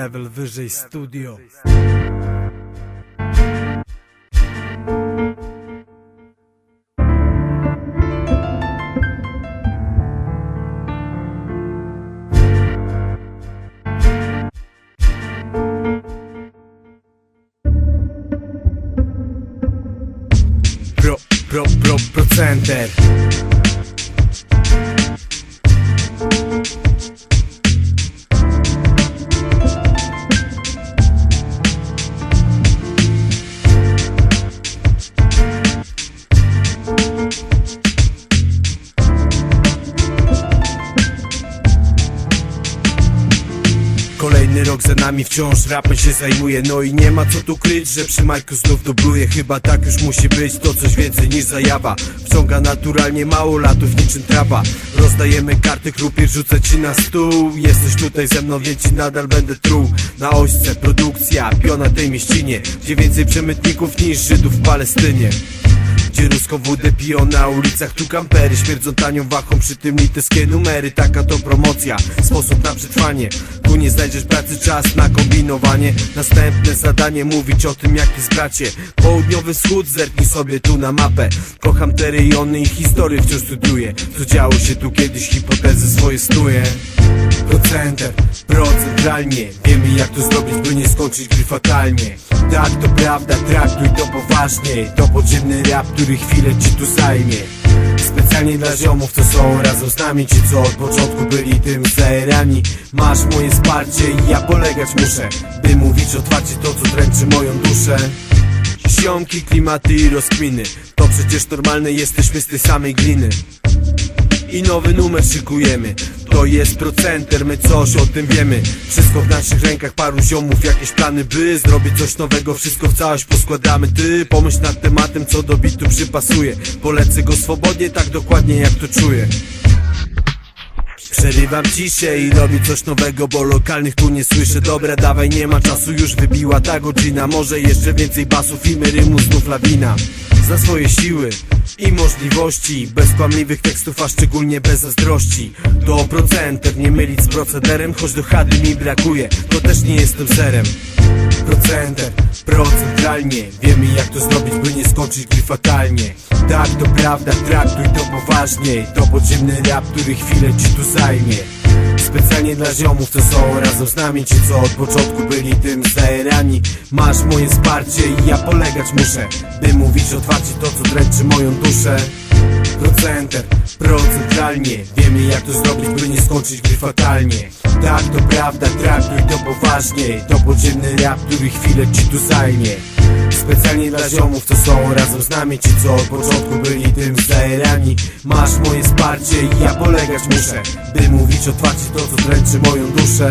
Level wyżej studio. Pro, pro, pro, procenter. Kolejny rok za nami wciąż rapem się zajmuje. No i nie ma co tu kryć, że przy Majku znów dubluje. Chyba tak już musi być, to coś więcej niż zajawa. Wciąga naturalnie mało latów niczym trapa. Rozdajemy karty, chrupię, rzucę ci na stół. Jesteś tutaj ze mną, więc ci nadal będę truł. Na ośce produkcja, piona tej mieścinie. Gdzie więcej przemytników niż Żydów w Palestynie gdzie ruską wódę piją na ulicach Tu kampery śmierdzą tanią wachą Przy tym litewskie numery Taka to promocja, sposób na przetrwanie. Tu nie znajdziesz pracy, czas na kombinowanie. Następne zadanie mówić o tym jak jest bracie. Południowy wschód, zerknij sobie tu na mapę. Kocham te rejony i historię wciąż studiuję. Co działo się tu kiedyś, hipotezy swoje stuje Procenter, procentralnie Wiemy jak to zrobić, by nie skończyć gry fatalnie. Tak, to prawda, traktuj to poważnie. To podziemny rap, który chwilę ci tu zajmie. Specjalnie dla ziomów, co są razem z nami. Ci, co od początku byli tym zajerani Masz moje wsparcie i ja polegać muszę By mówić otwarcie to, co dręczy moją duszę. Ziomki, klimaty i rozkminy. To przecież normalne, jesteśmy z tej samej gliny. I nowy numer szykujemy To jest procenter, my coś o tym wiemy. Wszystko w naszych rękach, paru ziomów, jakieś plany by Zrobić coś nowego, wszystko w całość poskładamy Ty pomyśl nad tematem, co do bitu przypasuje. Polecę go swobodnie, tak dokładnie jak to czuję. Przerywam ciszę i robię coś nowego, bo lokalnych tu nie słyszę. Dobra, dawaj, nie ma czasu, już wybiła ta godzina. Może jeszcze więcej basów i my rymu znów lawina. Za swoje siły i możliwości. Bez kłamliwych tekstów, a szczególnie bez zazdrości. To procenter, nie mylić z procederem Choć do chady mi brakuje, to też nie jestem zerem Procenter, procentralnie. Wiemy jak to zrobić, by nie skończyć gry fatalnie. Tak, to prawda, traktuj to poważnie. To podziemny rap, który chwilę ci tu zajmie Specjalnie dla ziomów, co są razem z nami Ci, co od początku byli tym zajerani Masz moje wsparcie i ja polegać muszę By mówić otwarcie to, co dręczy moją duszę. Procenter, procentralnie Wiemy jak to zrobić, by nie skończyć gry fatalnie. Tak, to prawda, traktuj to poważnie To podziemny rap, który chwilę ci tu zajmie Specjalnie dla ziomów, co są razem z nami. Ci, co od początku byli tym zajerani Masz moje wsparcie i ja polegać muszę By mówić otwarcie to, co dręczy moją duszę